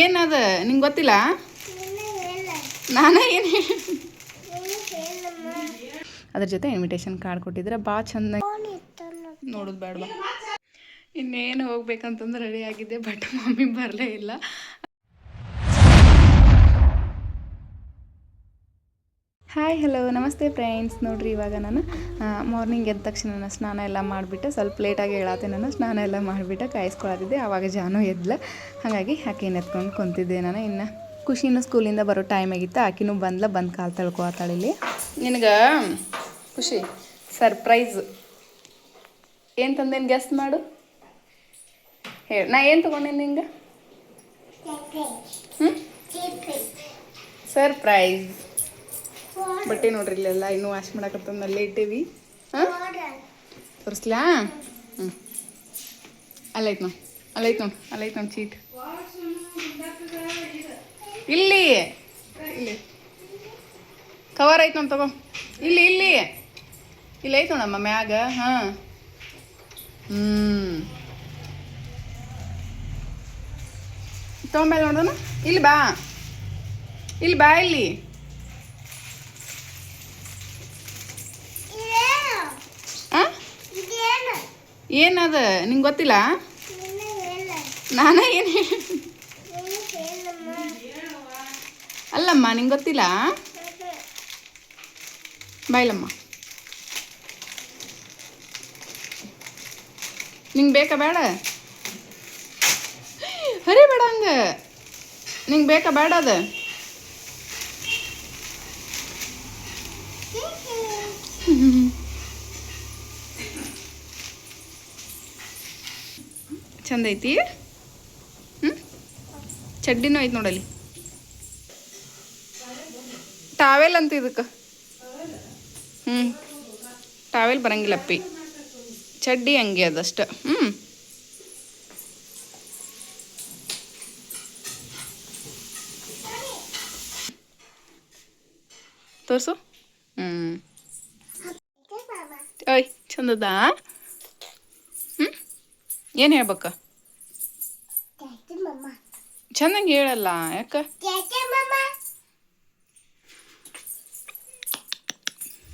ಏನದ, ನಿಂಗೆ ಗೊತ್ತಿಲ್ಲ? ನಾನೇ ಏನು ಅದ್ರ ಜೊತೆ ಇನ್ವಿಟೇಷನ್ ಕಾರ್ಡ್ ಕೊಟ್ಟಿದ್ರೆ ಭಾಳ ಚಂದ ನೋಡೋದು ಬೇಡ ಇನ್ನೇನು ಹೋಗ್ಬೇಕಂತಂದ್ರೆ ರೆಡಿ ಆಗಿದ್ದೆ ಬಟ್ ಮಮ್ಮಿ ಬರಲೇ ಇಲ್ಲ. ಹಾಯ್ ಹಲೋ ನಮಸ್ತೆ ಫ್ರೆಂಡ್ಸ್ ನೋಡ್ರಿ ಇವಾಗ ನಾನು ಮಾರ್ನಿಂಗ್ ಎದ್ದ ತಕ್ಷಣ ನಾನು ಸ್ನಾನ ಎಲ್ಲ ಮಾಡಿಬಿಟ್ಟು ಸ್ವಲ್ಪ ಲೇಟಾಗಿ ಹೇಳತ್ತೆ ನಾನು ಸ್ನಾನ ಎಲ್ಲ ಮಾಡಿಬಿಟ್ಟು ಕಾಯಿಸ್ಕೊಳತ್ತಿದ್ದೆ. ಆವಾಗ ಜಾನು ಎದ್ಲ. ಹಾಗಾಗಿ ಆಕಿನ ಎತ್ಕೊಂಡು ಕುಂತಿದ್ದೆ ನಾನು. ಇನ್ನು ಖುಷಿನೂ ಸ್ಕೂಲಿಂದ ಬರೋ ಟೈಮ್ ಆಗಿತ್ತು. ಆಕಿನೂ ಬಂದ್ಲ. ಬಂದು ಕಾಲು ತಳ್ಕೊತಾಳೆ ಇಲ್ಲಿ. ನಿನಗೆ ಖುಷಿ ಸರ್ಪ್ರೈಸ್ ಏನು ತಂದೇನು ಗೆಸ್ ಮಾಡು. ಹೇಳಿ ನಾ ಏನು ತೊಗೊಂಡೇನು ನಿಂಗೆ? ಹ್ಞೂ ಸರ್ಪ್ರೈಸ್ ಬಟ್ಟೆ ನೋಡ್ರಿ ಇಲ್ಲೆಲ್ಲ, ಇನ್ನೂ ವಾಶ್ ಮಾಡಕತ್ತಂದು ಅಲ್ಲೇ ಇಟ್ಟೇವಿ. ಹಾಂ? ತೋರಿಸ್ಲಾ? ಹ್ಞೂ ಅಲ್ಲೈತ್ ನೋಡಿ ಅಲ್ಲೈತ್ ನೋಡಿ ಅಲ್ಲೈತ್ ನೋಡಿ ಚೀಟ್. ಇಲ್ಲಿ. ಇಲ್ಲಿ. ಕವರ್ ಐತ್ ನೋಡಿ ತಗೋ. ಇಲ್ಲಿ ಇಲ್ಲಿ. ಇಲ್ಲಿ ಐತ್ ನೋಡಮ್ಮ ಮ್ಯಾಗ, ಹಾಂ. ಹ್ಞೂ ತೊಗೊಂಬ ನೋಡೋಣ. ಇಲ್ಲಿ ಬಾ. ಇಲ್ಲಿ ಬಾ, ಇಲ್ಲಿ ಆ? ಏನದ? ನಿಂಗೆ ಗೊತ್ತಿಲ್ಲ? ನಾನೇ ಏನು ಅಲ್ಲಮ್ಮ, ನಿಂಗೆ ಗೊತ್ತಿಲ್ಲ? ಬಾಯ್ಲಮ್ಮ. ನಿಂಗೆ ಬೇಕಾ ಬೇಡ? ಹರಿ ಬೇಡ ಹಂಗೆ. ನಿಂಗೆ ಬೇಕಾ ಬೇಡ ಅದ? ಚಂದ ಐತಿ ಹ್ಞೂ ಚಡ್ಡಿನೂ ಐತಿ ನೋಡಲ್ಲಿ ಟಾವೆಲ್ ಅಂತ ಇದಕ್ಕೆ. ಹ್ಞೂ ಟಾವೆಲ್ ಬರಂಗಿಲ್ಲಪ್ಪಿ ಚಡ್ಡಿ ಹಂಗೆ ಅದಷ್ಟು. ಹ್ಞೂ ತೋರಿಸು. ಹ್ಞೂ ಓಯ್ ಚಂದದ ಹ್ಞೂ ಏನು ಹೇಳ್ಬೇಕ? ಚೆನ್ನಾಗಿ ಹೇಳಲ್ಲ ಯಾಕ?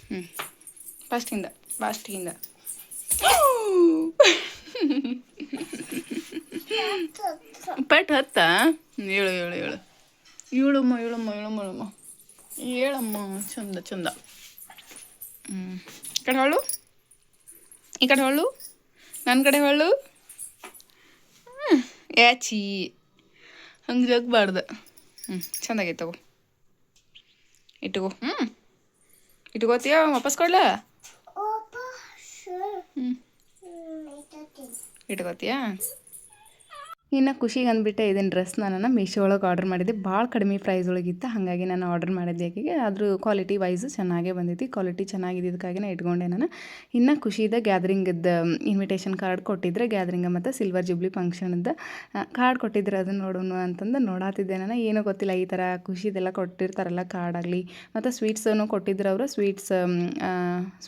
ಹ್ಞೂ ಫಸ್ಟಿಂದ ಫಾಸ್ಟಿಂದ ಪಟ್ ಹತ್ತ? ಏಳು ಏಳು ಹೇಳು ಏಳಮ್ಮ ಏಳಮ್ಮ ಏಳಮ್ಮ ಏಳಮ್ಮ ಹೇಳಮ್ಮ ಚಂದ ಚಂದ. ಹ್ಞೂ ಈ ಕಡೆ ಹೊಳ್ಳು ಈ ಕಡೆ ಹೊಳ್ಳು ನನ್ನ ಕಡೆ ಹೊಳ್ಳು ಯಾಚಿ ಹಂಗೆ ಜಗ್ಬಾರ್ದು ಹ್ಞೂ ಚಂದಾಗೈತೆ ತಗೋ. ಇಟ್ಕೋ. ಹ್ಞೂ ಇಟ್ಕೋತೀಯ ವಾಪಸ್ ಕೊಡ್ಲ? ಹ್ಞೂ ಇಟ್ಕೋತೀಯಾ? ಇನ್ನು ಖುಷಿಗೆ ಅಂದ್ಬಿಟ್ಟೆ ಇದನ್ನು ಡ್ರೆಸ್ ನಾನು ಮೀಶೋ ಒಳಗೆ ಆರ್ಡರ್ ಮಾಡಿದ್ದೆ. ಭಾಳ ಕಡಿಮೆ ಪ್ರೈಸ್ ಒಳಗಿತ್ತು. ಹಾಗಾಗಿ ನಾನು ಆರ್ಡರ್ ಮಾಡಿದ್ದೆ ಆಕೆಗೆ ಅದ್ರ ಕ್ವಾಲಿಟಿ ವೈಸ್ ಚೆನ್ನಾಗೇ ಬಂದೈತಿ. ಕ್ವಾಲಿಟಿ ಚೆನ್ನಾಗಿದ್ದಕ್ಕಾಗಿ ನಾನು ಇಟ್ಕೊಂಡೆ ನಾನು. ಇನ್ನು ಖುಷಿದ ಗ್ಯಾದ್ರಿಂಗದ ಇನ್ವಿಟೇಷನ್ ಕಾರ್ಡ್ ಕೊಟ್ಟಿದ್ರೆ ಗ್ಯಾದರಿಂಗ್ ಮತ್ತು ಸಿಲ್ವರ್ ಜುಬ್ಲಿ ಫಂಕ್ಷನ್ದು ಕಾರ್ಡ್ ಕೊಟ್ಟಿದ್ರೆ ಅದನ್ನು ನೋಡೋಣ ಅಂತಂದು ನೋಡಾತಿದ್ದೆ ನಾನು. ಏನೂ ಗೊತ್ತಿಲ್ಲ, ಈ ಥರ ಖುಷಿದೆಲ್ಲ ಕೊಟ್ಟಿರ್ತಾರಲ್ಲ ಕಾರ್ಡ್ ಆಗಲಿ. ಮತ್ತು ಸ್ವೀಟ್ಸನ್ನು ಕೊಟ್ಟಿದ್ರು ಅವರು. ಸ್ವೀಟ್ಸ್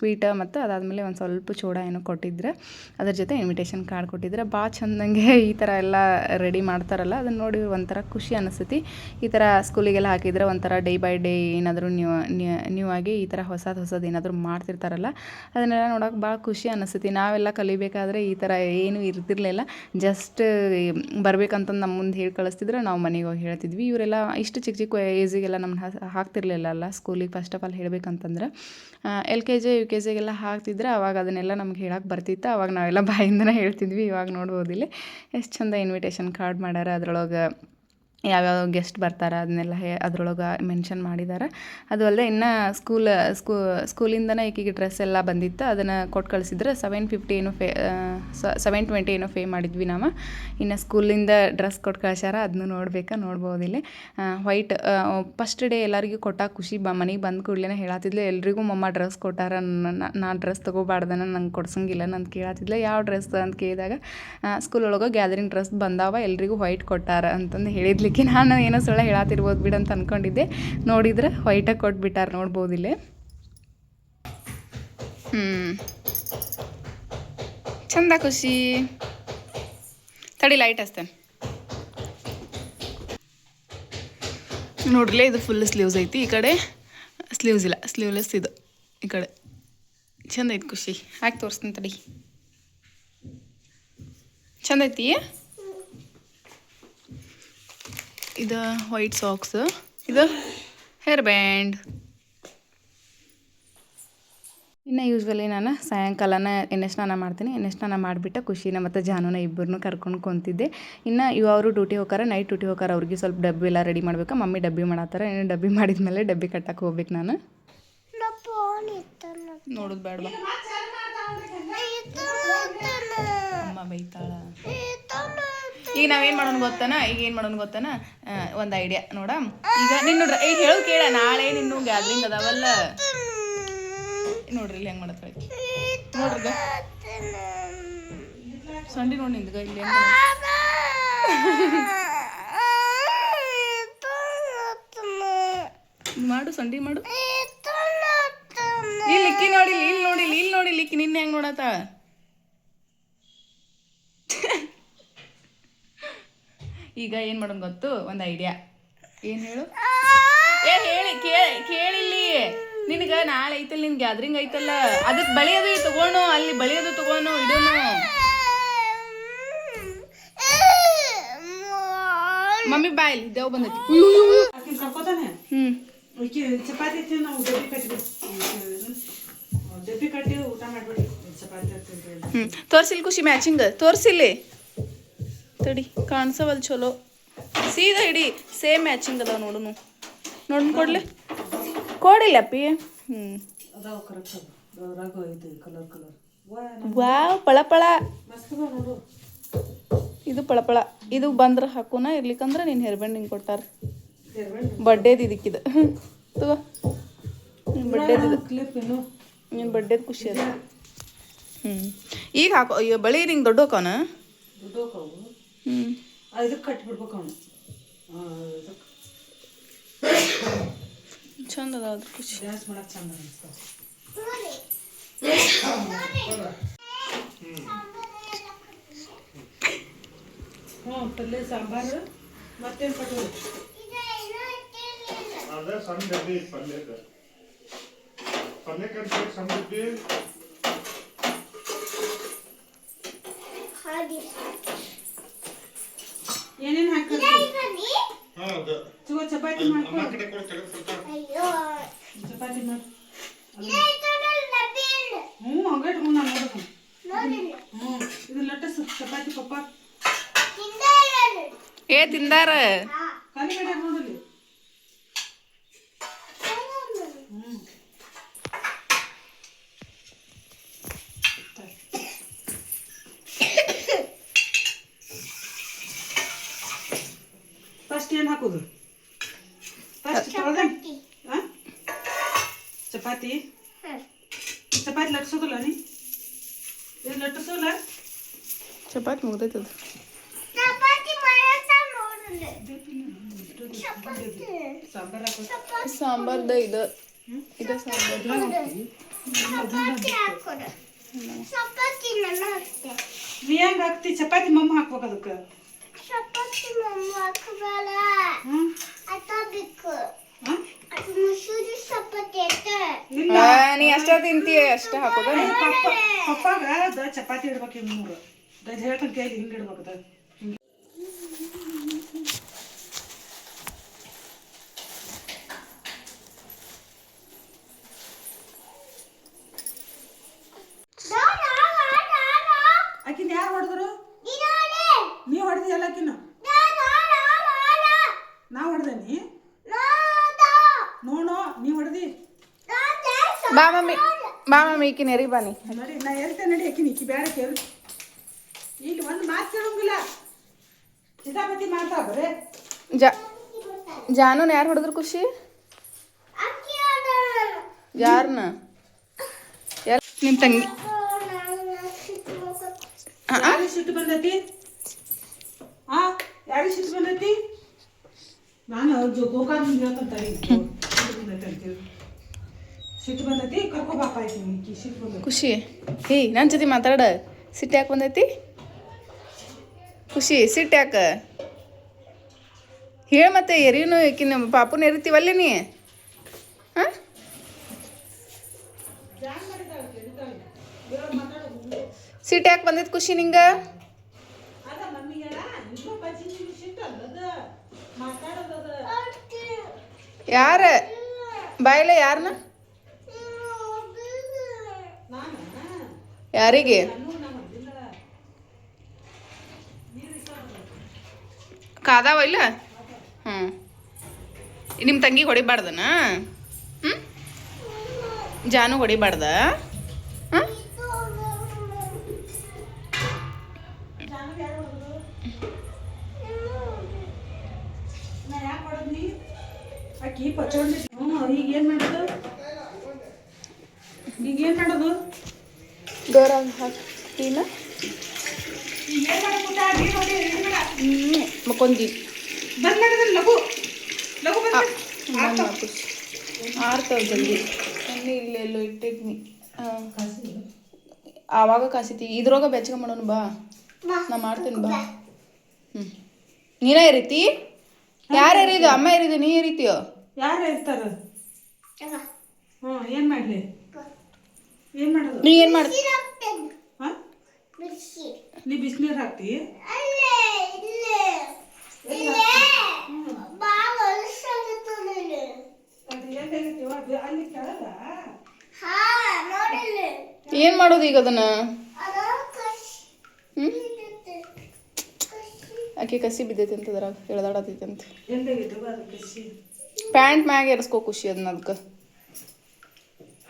ಸ್ವೀಟ ಮತ್ತು ಅದಾದಮೇಲೆ ಒಂದು ಸ್ವಲ್ಪ ಚೂಡ ಏನೋ ಕೊಟ್ಟಿದ್ರೆ. ಅದ್ರ ಜೊತೆ ಇನ್ವಿಟೇಷನ್ ಕಾರ್ಡ್ ಕೊಟ್ಟಿದ್ರೆ. ಭಾಳ ಚಂದಂಗೆ ಈ ಥರ ಎಲ್ಲ ರೆಡಿ ಮಾಡ್ತಾರಲ್ಲ, ಅದನ್ನು ನೋಡಿ ಒಂಥರ ಖುಷಿ ಅನಿಸ್ತೈತಿ. ಈ ಥರ ಸ್ಕೂಲಿಗೆಲ್ಲ ಹಾಕಿದ್ರೆ ಒಂಥರ ಡೇ ಬೈ ಡೇ ಏನಾದರೂ ನ್ಯೂ ನ್ಯೂ ಆಗಿ ಈ ಥರ ಹೊಸದು ಹೊಸದು ಏನಾದರೂ ಮಾಡ್ತಿರ್ತಾರಲ್ಲ, ಅದನ್ನೆಲ್ಲ ನೋಡೋಕೆ ಭಾಳ ಖುಷಿ ಅನಿಸ್ತೈತಿ. ನಾವೆಲ್ಲ ಕಲಿಬೇಕಾದ್ರೆ ಈ ಥರ ಏನೂ ಇರ್ತಿರ್ಲಿಲ್ಲ. ಜಸ್ಟ್ ಬರ್ಬೇಕಂತಂದು ನಮ್ಮ ಮುಂದೆ ಹೇಳಿ ಕಳಿಸ್ತಿದ್ರೆ ನಾವು ಮನೆಗೆ ಹೋಗಿ ಹೇಳ್ತಿದ್ವಿ. ಇವರೆಲ್ಲ ಇಷ್ಟು ಚಿಕ್ಕ ಚಿಕ್ಕ ಏಜಿಗೆಲ್ಲ ನಮ್ಮನ್ನ ಹಾಕ್ತಿರ್ಲಿಲ್ಲ ಅಲ್ಲ ಸ್ಕೂಲಿಗೆ first of all ಹೇಳಬೇಕಂತಂದ್ರೆ. L K G U K ಜಿಗೆಲ್ಲ ಹಾಕ್ತಿದ್ರೆ ಅವಾಗ ಅದನ್ನೆಲ್ಲ ನಮ್ಗೆ ಹೇಳಕ್ಕೆ ಬರ್ತಿತ್ತು. ಅವಾಗ ನಾವೆಲ್ಲ ಬಾಯಿಂದನೇ ಹೇಳ್ತಿದ್ವಿ. ಇವಾಗ ನೋಡ್ಬೋದಿಲ್ಲ. ಎಷ್ಟು ಚಂದ ಇನ್ವಿಟೇಷನ್ ಕಾರ್ಡ್ ಮಾಡ್ಯಾರ ಅದ್ರೊಳಗೆ ಯಾವ್ಯಾವ ಗೆಸ್ಟ್ ಬರ್ತಾರೆ ಅದನ್ನೆಲ್ಲ ಹೇ, ಅದ್ರೊಳಗೆ ಮೆನ್ಷನ್ ಮಾಡಿದ್ದಾರೆ ಅದು ಅಲ್ಲದೆ ಇನ್ನು ಸ್ಕೂಲ್ ಸ್ಕೂ ಸ್ಕೂಲಿಂದನೇ ಈಕಿಗೆ ಡ್ರೆಸ್ ಎಲ್ಲ ಬಂದಿತ್ತು. ಅದನ್ನು ಕೊಟ್ಟು ಕಳಿಸಿದ್ರೆ ಸೆವೆನ್ ಫಿಫ್ಟಿ ಏನೋ ಫೇ ಸೆವೆನ್ ಟ್ವೆಂಟಿ ಏನೋ ಫೇ ಮಾಡಿದ್ವಿ ನಾವು. ಇನ್ನು ಸ್ಕೂಲಿಂದ ಡ್ರೆಸ್ ಕೊಟ್ಟು ಕಳ್ಸ್ಯಾರ ಅದನ್ನು ನೋಡ್ಬೇಕಾ, ನೋಡ್ಬೋದು ಇಲ್ಲಿ. ವೈಟ್ ಫಸ್ಟ್ ಡೇ ಎಲ್ಲರಿಗೂ ಕೊಟ್ಟಾಗ ಖುಷಿ, ಬ, ಮನೆಗೆ ಬಂದ ಕೂಡಲೇ ಹೇಳತ್ತಿದ್ಲು ಎಲ್ರಿಗೂ ಮಮ್ಮ ಡ್ರೆಸ್ ಕೊಟ್ಟಾರ, ನಾ ಡ್ರೆಸ್ ತೊಗೋಬಾರ್ದನ, ನಂಗೆ ಕೊಡ್ಸಂಗಿಲ್ಲ ನಂದು ಕೇಳತ್ತಿದ್ಲು ಯಾವ ಡ್ರೆಸ್ ಅಂತ ಕೇಳಿದಾಗ ಸ್ಕೂಲ್ ಒಳಗೆ ಗ್ಯಾದರಿಂಗ್ ಡ್ರೆಸ್ ಬಂದಾವ, ಎಲ್ರಿಗೂ ವೈಟ್ ಕೊಟ್ಟಾರ ಅಂತಂದು ಹೇಳಿದ್ಲಿಕ್ಕೆ ನಾನು ಏನೋ ಸುಳ್ಳ ಹೇಳಾತಿರ್ಬೋದು ಬಿಡು ಅಂತ ಅಂದ್ಕೊಂಡಿದ್ದೆ ನೋಡಿದ್ರೆ ವೈಟಾಗಿ ಕೊಟ್ಬಿಟ್ಟಾರೆ ನೋಡ್ಬೋದು ಇಲ್ಲಿ. ಹ್ಞೂ ಚಂದ ಖುಷಿ. ತಡಿ ಲೈಟ್ ಹಚ್ತೇನೆ. ನೋಡ್ರಿ ಇದು ಫುಲ್ ಸ್ಲೀವ್ಸ್ ಐತಿ ಈ ಕಡೆ. ಸ್ಲೀವ್ಸ್ ಇಲ್ಲ ಸ್ಲೀವ್ಲೆಸ್ ಇದು ಈ ಕಡೆ. ಚಂದ ಐತಿ ಖುಷಿ. ಹಾಕಿ ತೋರಿಸ್ತೀನಿ ತಡಿ. ಚಂದ ಐತಿ? ಇದು ವೈಟ್ ಸಾಕ್ಸ್ ಇದು ಹೇರ್ ಬ್ಯಾಂಡ್ ಇನ್ನು ಯೂಶ್ವಲಿ ನಾನು ಸಾಯಂಕಾಲನ ಎಣ್ಣೆ ಸ್ನಾನ ಮಾಡ್ತೀನಿ. ಎಣ್ಣೆ ಸ್ನಾನ ಮಾಡಿಬಿಟ್ಟು ಖುಷಿನ ಮತ್ತು ಜಾನುನ ಇಬ್ಬರನ್ನೂ ಕರ್ಕೊಂಡು ಕುಂತಿದ್ದೆ. ಇನ್ನು ಇವ ಅವರು ಡ್ಯೂಟಿ ಹೋಗಾರ ನೈಟ್ ಡ್ಯೂಟಿ ಹೋಗಾರ ಅವ್ರಿಗೆ ಸ್ವಲ್ಪ ಡಬ್ಬಿ ಎಲ್ಲ ರೆಡಿ ಮಾಡ್ಬೇಕು. ಮಮ್ಮಿ ಡಬ್ಬಿ ಮಾಡತ್ತಾರ ಇನ್ನು ಡಬ್ಬಿ ಮಾಡಿದ್ಮೇಲೆ ಡಬ್ಬಿ ಕಟ್ಟಕ್ಕೆ ಹೋಗ್ಬೇಕು ನಾನು. ನೋಡೋದು ಬೇಡ ಅಮ್ಮ ಬೈತಾಳ. ಈಗ ನಾವೇನು ಮಾಡೋಣ ಗೊತ್ತಾನ? ಈಗ ಏನು ಮಾಡೋಣ ಗೊತ್ತಾನ? ಒಂದು ಐಡಿಯಾ ನೋಡ. ಈಗ ನಿನ್ನ ಈಗ ಹೇಳು ಕೇಳ, ನಾಳೆ ನಿನ್ನ ಗ್ಯಾದ್ರಿಂಗ್ ಅದಾವಲ್ಲ. ನೋಡ್ರಿ, ಇಲ್ಲಿ ಹೆಂಗೆ ಮಾಡತ್ತ ನೋಡ್ರಿ ಸಂಡಿ ನೋಡಿ ನಿಂದ್ಗ ಇಲ್ಲಿ ಮಾಡು, ಸಂಡಿ ಮಾಡು. ಇಲ್ಲಿ ನೋಡಿ ಇಲ್ಲಿ ನೋಡಿ ಇಲ್ಲಿ ನೋಡಿ ಇಕ್ಕಿ, ನಿನ್ನೆ ಹೆಂಗ್ ನೋಡತ್ತ ಈಗ ಏನ್ ಮಾಡೋಣ ಗೊತ್ತು? ಒಂದು ಐಡಿಯಾ ಏನ್ ಹೇಳು? ಏ ಹೇಳಿ ಕೇಳಿ ಕೇಳಿಲ್ಲಿ. ನಿನಗ ನಾಳೆ ಐತಲ್ಲ ನಿನ್ ಗ್ಯಾದ್ರಿಂಗ್ ಐತಲ್ಲ. ಅದಕ್ಕೆ ಬಳಿಯೋದು ತಗೋಣು ಅಲ್ಲಿ ಬಳಿಯೋದು ತಗೋಣು ಇಡೋನು. ಮಮ್ಮಿ ಬಾಯ್ ದೇವ್ ಬಂದೈತಿ. ಹ್ಮ್. ಚಪಾತಿ ತಿಂದು ನಾವು ಡಬ್ಬಿ ಕಟ್ಟಿಬಿಡಿ ಡಬ್ಬಿ ಕಟ್ಟಿ ಊಟ ಮಾಡ್ಬಿಡಿ. ಚಪಾತಿ ತಿಂದು ಹ್ಮ್. ತೋರ್ಸಿಲ್ ಖುಷಿ ಮ್ಯಾಚಿಂಗ್? ತೋರ್ಸಿಲ್ಲಿ. ತಡಿ ಕಾಣಿಸವಲ್ ಚಲೋ. ಸೀದಾ ಇಡಿ ಸೇಮ್ ಮ್ಯಾಚಿಂಗ್ ಅದಾವ ನೋಡುನು ನೋಡ್ ಕೊಡ್ಲಿ. ಕೊಡಿಲ್ಲ ಅಪ್ಪಿ. ವಾವ್ ಪಳಪಳ. ಇದು ಪಳಪಳ. ಇದು ಬಂದ್ರ ಹಾಕೋನ ಇರ್ಲಿಕ್ಕಂದ್ರ ನೀನ್ ಹೇರ್ ಬ್ಯಾಂಡ್ ಹಿಂಗೆ ಕೊಟ್ಟಾರ ತೆರ್ಬೇಡಿ ಬರ್ಡೇದು ಇದಕ್ಕಿದು. ತಗೋ. ನಿನ್ ಬರ್ಡೇದು ಇದು. ಕ್ಲಿಪ್ ಇನ್ನು? ನಿನ್ ಬರ್ಡೇದು ಖುಷಿ ಅದ. ಹ್ಮ್. ಈಗ ಹಾಕೋ ಬಳಿ ನಿಂಗೆ ದೊಡ್ಡ ಹಾಕೋನ ಅದಕ್ಕೆ ಕಟ್ಬಿಡ್ಬೇಕು ಅವನು. ಚಂದ ಅದ ಅದ್ರ ಖುಷಿ. ಡ್ಯಾನ್ಸ್ ಮಾಡಕ್ಕೆ ಚಂದ ಹ್ಞೂ ಪಲ್ಯ ಸಾಂಬಾರು ಮತ್ತೇನು ಪಟ್ಟು ಅದೇ ಸಣ್ಣ ಡಬ್ಬಿ ಪಲ್ಯದ ಪಲ್ಯ ಕಟ್ಬೇಕು ಸಣ್ಣ ಡಬ್ಬಿ ಏನೇನು ಹಾಕಿದ್ರಿ ಹಾ ಅದು ಚುವ ಚಪಾತಿ ಮಾಡ್ಕೊ. ಅಮ್ಮ ಕಡೆ ಕೊಡು ತೆಗೆದು ಕೊಡ್ತಾರೆ ಚಪಾತಿ ಮಾಡಿ. ಹ್ಞೂ ಹಂಗೆ ಇಟ್ಕೊಂಡು ನಾನು ನೋಡೋದು ಹ್ಞೂ ಇದು ಲಟ್ಟಸ್ ಚಪಾತಿ ಪಪ್ಪ. ಏ ತಿಂದಾರ? ಖಾಲಿ ಕಡೆ ನೋಡಲಿ ಹ್ಞೂ ಫಸ್ಟ್ ಏನು ಹಾಕೋದು ಫಸ್ಟ್ ತೊಳೆದ ಚಪಾತಿ ಚಪಾತಿ ಲಟ್ಸೋದಿಲ್ಲ ನೀ ಇದು ಲಟ್ಟಿಸೋಲ್ಲ ಚಪಾತಿ ಮುಗ್ದೈತೆ ಅದು ಸಾಂಬಾರ್ ಹಾಕೋದು ಸಾಂಬಾರ್ದ ಇದು ಇದು ಸಾಂಬಾರ್ ನೀ ಹೆಂಗ್ ಹಾಕ್ತಿ ಚಪಾತಿ ಮಮ್ಮ ಹಾಕ್ಬೇಕು ಅದಕ್ಕೆ ಹ್ಮ್ ಹ್ಮ್? ಇಲ್ಲ ನೀ ಅಷ್ಟ ತಿಂತಿ ಅಷ್ಟ ಹಾಕೋದ ಪಪ್ಪ ಪಪ್ಪಾಗ ಚಪಾತಿ ಇಡ್ಬೇಕು ಹಿಂಗ್ ಮೂರು ಹೇಳ್ತಾನೆ ಕೈಲಿ ಹಿಂಗ್ ಇಡ್ಬೇಕು ಅದ ಆಕಿನ ಯಾರು ಹೊಡೆದ್ರು ನೀ ಹೊಡೆದಿ ಎಲ್ಲಕಿನ ನಾ ಹೊಡೆದೇನಿ ನೋಡೋ ನೀ ಹೊಡೆದಿ ಬಾ ಮಮ್ಮಿ ಬಾ ಮಮ್ಮಿ ಈಕಿ ನೆರಿ ಬಾನಿ ನಡಿ ನಾ ಹೇಳ್ತೇನೆ ನಡಿ ಆಕಿನ ಈಕಿ ಬೇಡ ಕೇಳು. ಈಗ ಒಂದು ಮಾತು ಕೇಳಂಗಿಲ್ಲ. ಬರೇ. ಜಾ ಜಾನುನ್ ಯಾರು ಹೊಡೆದ್ರು ಖುಷಿ? ಯಾರನ್ನ ಯಾರು ನಿಮ್ಮ ತಂಗಿ ಯಾರಿಗೆ ಸಿಟ್ಟು ಬಂದೈತಿ? ಆ ಯಾರಿಗೆ ಸಿಟ್ಟು ಬಂದೈತಿ? ನಾನು ಹೇಳ್ತಂತ ಸಿಟ್ಟು ಬಂದೈತಿ ಆಯ್ತು ಸಿಟ್ಟು ಬಂದೈತಿ. ಖುಷಿ. ಹೇ ನನ್ನ ಜೊತೆ ಮಾತಾಡ. ಸಿಟ್ಟು ಯಾಕೆ ಬಂದೈತಿ? ಖುಷಿ ಸಿಟ್ಟು ಯಾಕೆ? ಹೇಳ ಮತ್ತೆ ಎರಿನು ಈಕಿನ ಪಾಪುನ ಎರಿತೀವಲ್ಲ ನೀ? ಹಾಂ? ಸಿಟ್ಟು ಯಾಕೆ ಬಂದೈತಿ ಖುಷಿ ನಿಂಗೆ? ಯಾರ? ಬಾಯಿಲ್ಲ ಇನ್ನೂ ಬಜ್ಜಿ ನಿಮ್ಗೆ ಸಿಟ್ಟು ಅಲ್ಲದ ಮಾತಾಡೋದದ ಯಾರ ಬಾಯಿಲೆ ಯಾರನ್ನ ನಾನು ಯಾರಿಗೆ? ಕಾದಾವ ಇಲ್ಲ? ಹ್ಞೂ ನಿಮ್ಮ ತಂಗಿ ಹೊಡಿಬಾರ್ದನ? ಹ್ಞೂ ಜಾನು ಹೊಡಿಬಾರ್ದ? ಹಾಂ ನಾ ಯಾಕೆ ಮಾಡೋದು ನೀ ಆಕಿ ಪಚೋಡಿ ಹ್ಞೂ ಈಗ ಏನು ಮಾಡೋದು? ಈಗ ಏನು ಮಾಡೋದು? ಡೋರ್ ಹಾಕ್ತೀನ ಮಕ್ಕೊಂದಿ. ಆರ್ತಾವ ಜಲ್ದಿ ಅಲ್ಲಿ ಇಲ್ಲೆಲ್ಲೋ ಇಟ್ಟಿದ್ನಿ. ಹಾಂ ಆವಾಗ ಕಾಸಿತಿ ಇದ್ರೊಳಗ ಬೆಚ್ಚಗ ಮಾಡೋಣ ಬಾ. ನಾ ಮಾಡ್ತೀನಿ ಬಾ. ಹ್ಞೂ ನೀನ ರೀತಿ ಯಾರು ಎರಿದು ಅಮ್ಮ ಎರಿದು ನೀ ಇರೀತಿಯೋ ಯಾರು ಇರ್ತಾರ ಹ್ಞೂ ಏನು ಮಾಡಲಿ? ಏನು ಮಾಡೋದು? ನೀ ಏನು ಮಾಡ್ತಿ ಹಾಂ? ನೀ ಬಿಸಿನೀರು ಹಾಕ್ತಿ? ಏನ್ ಮಾಡೋದು ಈಗ ಅದನ್ನ? ಆಕೆ ಕಸಿ ಬಿದ್ದೈತಿ ಅಂತ ಅದ್ರಾಗ ಎಳ್ದಾಡತೈತಿ ಅಂತ. ಪ್ಯಾಂಟ್ ಮ್ಯಾಗ ಎರ್ಸ್ಕೋ ಖುಷಿ ಅದನ್ನ ಅದಕ್ಕೆ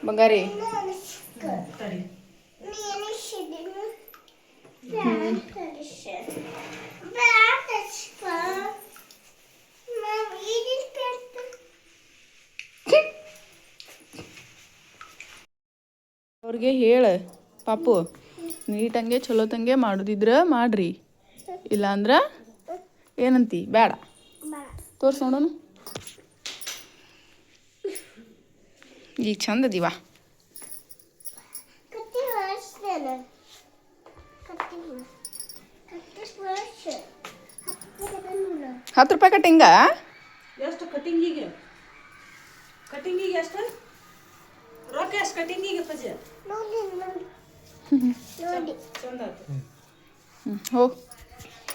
ಬಂಗಾರಿ. ಅವ್ರಿಗೆ ಹೇಳ ಪಾಪು ನೀಟಂಗೆ ಚಲೋತಂಗೆ ಮಾಡೋದಿದ್ರೆ ಮಾಡ್ರಿ. ಇಲ್ಲಾಂದ್ರ ಏನಂತಿ? ಬೇಡ ತೋರ್ಸೋಣ ಈಗ ಅದೀವ ಹತ್ತು ರೂಪಾಯಿ ಕಟಿಂಗ ಎಷ್ಟು ಕಟಿಂಗಿಗೆ ಕಟಿಂಗಿಗೆ ಎಷ್ಟು? ರೊಕ್ಕ ಎಷ್ಟು ಕಟಿಂಗಿಗೆ ಪಜ? ಚಂದ ಹೋ.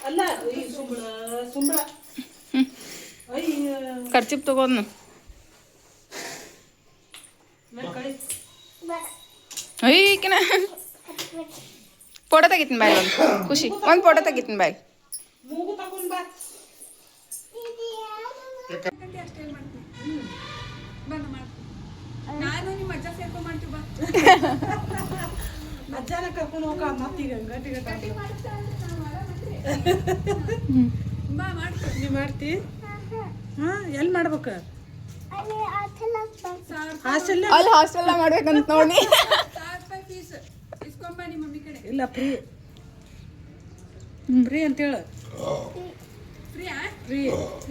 ಅಲ್ಲ ಈ ಸುಂಬಳ ಸುಂಬಳ. ಅಯ್ಯ ಖರ್ಚಿಪ್ ತಗೋದ್ನು. ಅಯ್ಯ ಫೋಟೋ ತೆಗಿತೀನಿ ಬಾಯ್ ಒಂದು. ಖುಷಿ. ಒಂದು ಫೋಟೋ ತೆಗಿತೀನಿ ಬಾಯ್ ಮಾಡ್ತಿ ಹಾ ಎಲ್ಲಿ ಮಾಡ್ಬೇಕು ಹಾಸ್ಟೆಲ್ ಅಲ್ಲಿ ಹಾಸ್ಟೆಲ್ ಮಾಡ್ಬೇಕಂತ ನೋಡಿ ಇಲ್ಲ ಫ್ರೀ. Free ಅಂತೇಳು free.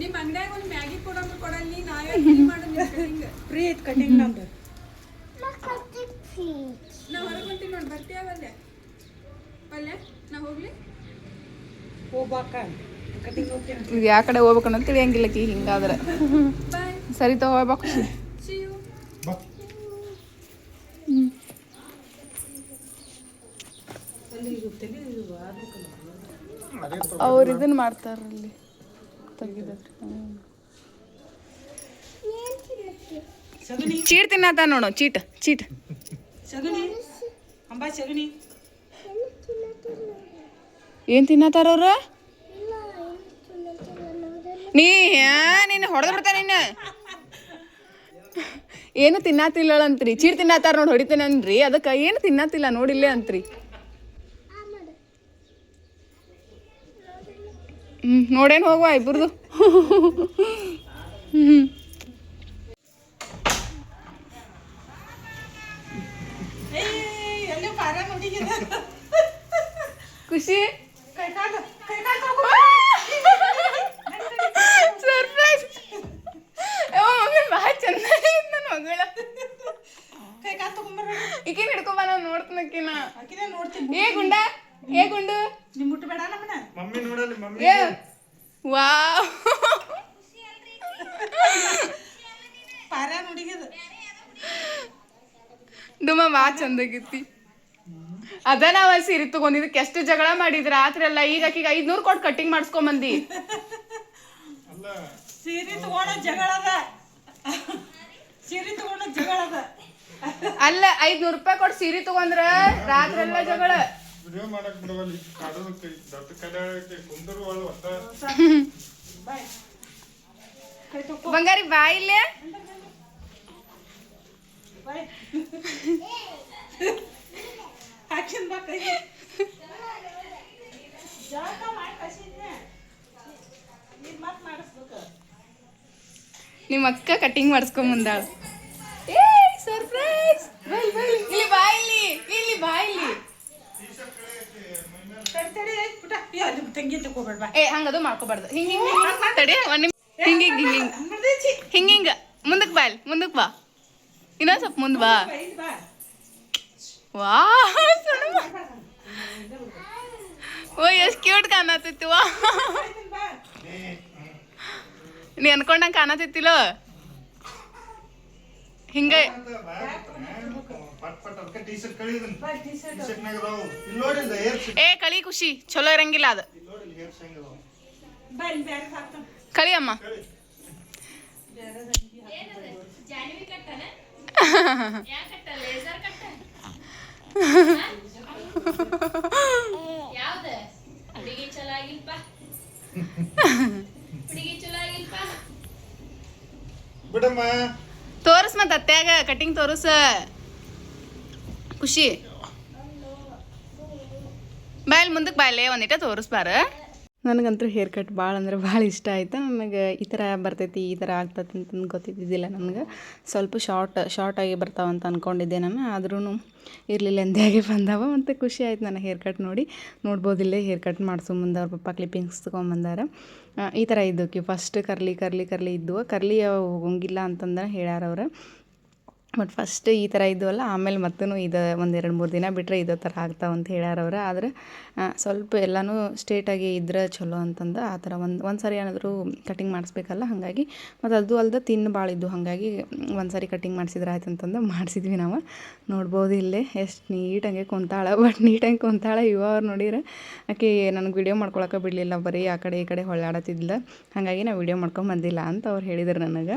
ನಿಮ್ಮ ಅಂಗಡ್ಯಾಗ ಒಂದು ಮ್ಯಾಗಿ ಕೊಡೋಂದ್ರೆ ಕೊಡಲ್ಲಿ ನಾವೇ ಫ್ರೀ ಮಾಡೋ ನಿಮ್ಮ ಕಡೆಯಿಂದ ಫ್ರೀ ಐತ್ ಕಟಿಂಗ್ ನಮ್ದು. ನಾ ಹೊರಗೆ ಹೊಂಟೀನಿ ನೋಡಿ ಬರ್ತೀಯ ಪಲ್ಯ? ಪಲ್ಯ? ನಾ ಹೋಗ್ಲಿ? ಹೋಗ್ಬಾಕ. ಕಟಿಂಗ್ ಹೋಗ್ತೀನಿ. ಯಾವ ಕಡೆ ಅಂತ ತಿಳಿಯಂಗಿಲ್ಲ ಕಿ ಹಿಂಗಾದ್ರೆ. ಬಾಯ್ ಸರಿ ತಗೋ ಬಾ ಖುಷಿ ಸಿ ಯು ಅಲ್ಲಿ ಇದು ತಲೆ ಇದು ಆಗ್ಬೇಕಲ್ಲ ಅವ್ರು ಇದನ್ನ ಮಾಡ್ತಾರಲ್ಲಿ ಚೀಟ್ ತಿನ್ನತ್ತ ನೋಡು ಚೀಟ್ ಚೀಟ್. ಸಗಣಿ. ಅಂಬಾ ಸಗಣಿ. ಏನು ತಿನ್ನತ್ತಾರ ಅವ್ರ? ನೀ ನೀನು ಹೊಡೆದು ಬಿಡ್ತಾರ ನಿನ್ನ ಏನು ತಿನ್ನತಿಲ್ಲ ಅಂತ್ರಿ ಚೀಟ್ ತಿನ್ನತ್ತಾರ ನೋಡಿ ಹೊಡಿತೇನೆ ಅನ್ರಿ ಅದಕ್ಕೆ ಏನು ತಿನ್ನತಿಲ್ಲ ನೋಡಿಲ್ಲೇ ಅಂತ್ರಿ. ಹ್ಞೂ ನೋಡೇನು ಹೋಗುವ ಇಬ್ಬರದು ಹ್ಞೂ ಖುಷಿ ಸರ್ಪ್ರೈಸ್ ಭಾಳ ಚಂದ ನನ್ನ ಮಗಳ. ಈಕಿನ ಹಿಡ್ಕೊಬ ಆಕಿನೇ ನೋಡ್ತೀನಿ. ಏ ಗುಂಡ. ಏ ಗುಂಡು. ನಿಮ್ ಮುಟ್ಟಬೇಡ ನಮ್ಮನ ಮಮ್ಮಿ ನೋಡಲಿ ಮಮ್ಮಿ ಏ. ವಾವ್. ಪಾರ್ಯ ನೋಡಿಗದ ಡುಮ್ಮ ಭಾಳ ಚಂದಾಗಿತ್ತಿ. ಅದ ನಾವ ಸೀರೆ ತಗೊಂಡಿದ್ದಕ್ಕೆ ಎಷ್ಟು ಜಗಳ ಮಾಡಿದ್ರ? ರಾತ್ರಿ ಎಲ್ಲ ಈಗ ಆಕಿಗೆ ಐದ್ನೂರು ಕೊಟ್ಟು ಕಟಿಂಗ್ ಮಾಡಿಸ್ಕೊಂಬಂದಿ. ಅಲ್ಲ. ಸೀರೆ ತಗೊಂಡ ಜಗಳದ ಸೀರೆ ತಗೊಂಡ ಜಗಳದ ಅಲ್ಲ ಐದ್ನೂರು ರೂಪಾಯಿ ಕೊಟ್ಟು ಸೀರೆ ತಗೊಂಡ್ರ ರಾತ್ರಿ ಎಲ್ಲ ಜಗಳ. ವಿಡಿಯೋ ಮಾಡಕ್ ಬಿಡವಲ್ಲ ಕಾಡೋದು ಕೈ ದೊಡ್ಡ ಕಡೆ ಕುಂದರು ಅವಳು ತಗೋ ಬಂಗಾರಿ ಬಾ ಇಲ್ಲೇ. ನಿಮ್ಮ ಅಕ್ಕ ಕಟ್ಟಿಂಗ್ ಮಾಡಿಸ್ಕೊಂಬಂದಾಳ ಏ ಸರ್ಪ್ರೈಸ್ ಇಲ್ಲಿ ಬಾ ಇಲ್ಲಿ ಇಲ್ಲಿ ಬಾ ಇಲ್ಲಿ ತಡಿ ತಡಿ ಪುಟ ಯಾ ನಿಮ್ಮ ತಂಗಿ ತಗೋಬೇಡ ಬಾ ಏ ಹಂಗದು ಮಾಡ್ಕೋಬಾರ್ದು. ಹಿಂಗ ಹಿಂಗ ಹಿಂಗ ತಡಿ ಒಂದ್ ನಿಮಿಷ ಹಿಂಗ ಹಿಂಗ ಹಿಂಗ. ಹಿಂಗ ಹಿಂಗ ಹಿಂಗ. ಮುಂದಕ್ಕೆ ಬಾ ಇಲ್ಲಿ ಮುಂದಕ್ಕೆ ಬಾ. ಇನ್ನೊಂದ್ ಸ್ವಲ್ಪ ಮುಂದ್ ಬಾ. ವಾ ಓ ಎಷ್ಟು ಕ್ಯೂಟ್ ಕಾಣತಿತ್ತು ವಾ. ನೀ ಅನ್ಕೊಂಡಂಗೆ ಕಾಣತಿತ್ತಿಲೋ ಹಿಂಗ ಏ ಕಳಿ ಖುಷಿ. ಚಲೋ ಇರಂಗಿಲ್ಲ ಅದು. ತೋರಿಸ್ ಬಿಡಮ್ಮ. ತೋರ್ಸ್ ಮತ್ತ ಅತ್ಯಾಗ ಕಟಿಂಗ್ ತೋರಿಸ. ಖುಷಿ. ಬಾಯಲ್ ಮುಂದಕ್ಕೆ ಬಾಯಲ್ಲೇ ಒಂದಿಟ ತೋರಿಸ್ಬಾರ ನನಗಂತೂ ಹೇರ್ ಕಟ್ ಭಾಳ ಅಂದ್ರೆ ಭಾಳ ಇಷ್ಟ ಆಯ್ತು. ನನಗೆ ಈ ಥರ ಬರ್ತೈತಿ, ಈ ಥರ ಆಗ್ತೈತಿ ಅಂತಂದು ಗೊತ್ತಿದ್ದಿದ್ದಿಲ್ಲ ನನಗೆ. ಸ್ವಲ್ಪ ಶಾರ್ಟ್ ಶಾರ್ಟ್ ಆಗಿ ಬರ್ತಾವಂತ ಅಂದ್ಕೊಂಡಿದ್ದೆ ನಾನು ಆದ್ರೂ ಇರಲಿಲ್ಲ ಎಂದಾಗೆ ಬಂದಾವ. ಮತ್ತು ಖುಷಿ ಆಯ್ತು ನನ್ನ ಹೇರ್ ಕಟ್ ನೋಡಿ. ನೋಡ್ಬೋದಿಲ್ಲೇ ಹೇರ್ ಕಟ್ ಮಾಡ್ಸೊಂಬಂದ ಅವ್ರ ಪಪ್ಪ ಕ್ಲಿಪ್ಪಿಂಗ್ಸ್ ತೊಗೊಂಬಂದಾರ. ಈ ಥರ ಇದ್ದಕ್ಕೆ ಫಸ್ಟ್ ಕರ್ಲಿ ಕರ್ಲಿ ಕರ್ಲಿ ಇದ್ವು ಕರ್ಲಿ ಹೋಗಂಗಿಲ್ಲ ಅಂತಂದ್ರೆ ಹೇಳ್ಯಾರ ಅವ್ರು. ಬಟ್ ಫಸ್ಟ್ ಈ ಥರ ಇದ್ದವಲ್ಲ ಆಮೇಲೆ ಮತ್ತೂ ಇದು ಒಂದು ಎರಡು ಮೂರು ದಿನ ಬಿಟ್ಟರೆ ಇದೇ ಥರ ಆಗ್ತಾವ ಅಂತ ಹೇಳ್ಯಾರ ಆದರೆ ಸ್ವಲ್ಪ ಎಲ್ಲನೂ ಸ್ಟ್ರೇಟಾಗಿ ಇದ್ರೆ ಚಲೋ ಅಂತಂದು ಆ ಥರ ಒಂದು ಒಂದು ಸಾರಿ ಏನಾದರೂ ಕಟಿಂಗ್ ಮಾಡಿಸ್ಬೇಕಲ್ಲ, ಹಾಗಾಗಿ. ಮತ್ತು ಅದು ಅಲ್ಲದೆ ತಿನ್ನು ಭಾಳ ಇದ್ದು ಹಾಗಾಗಿ ಒಂದು ಸಾರಿ ಕಟಿಂಗ್ ಮಾಡಿಸಿದ್ರೆ ಆಯ್ತು ಅಂತಂದು ಮಾಡಿಸಿದ್ವಿ ನಾವು. ನೋಡ್ಬೋದು ಇಲ್ಲೇ ಎಷ್ಟು ನೀಟಾಗೆ ಕುಂತಾಳ ಬಟ್ ನೀಟಾಗಿ ಕುಂತಾಳ ಇವ ಅವ್ರು ನೋಡಿದ್ರೆ, ಆಕೆ ನನಗೆ ವಿಡಿಯೋ ಮಾಡ್ಕೊಳಕ್ಕೆ ಬಿಡಲಿಲ್ಲ, ಬರೀ ಆ ಕಡೆ ಈ ಕಡೆ ಹೊಳ್ಳಾಡತ್ತಿದ್ಲ ಹಾಗಾಗಿ ನಾ ವಿಡಿಯೋ ಮಾಡ್ಕೊಂಡು ಬಂದಿಲ್ಲ ಅಂತ ಅವ್ರು ಹೇಳಿದ್ರು ನನಗೆ.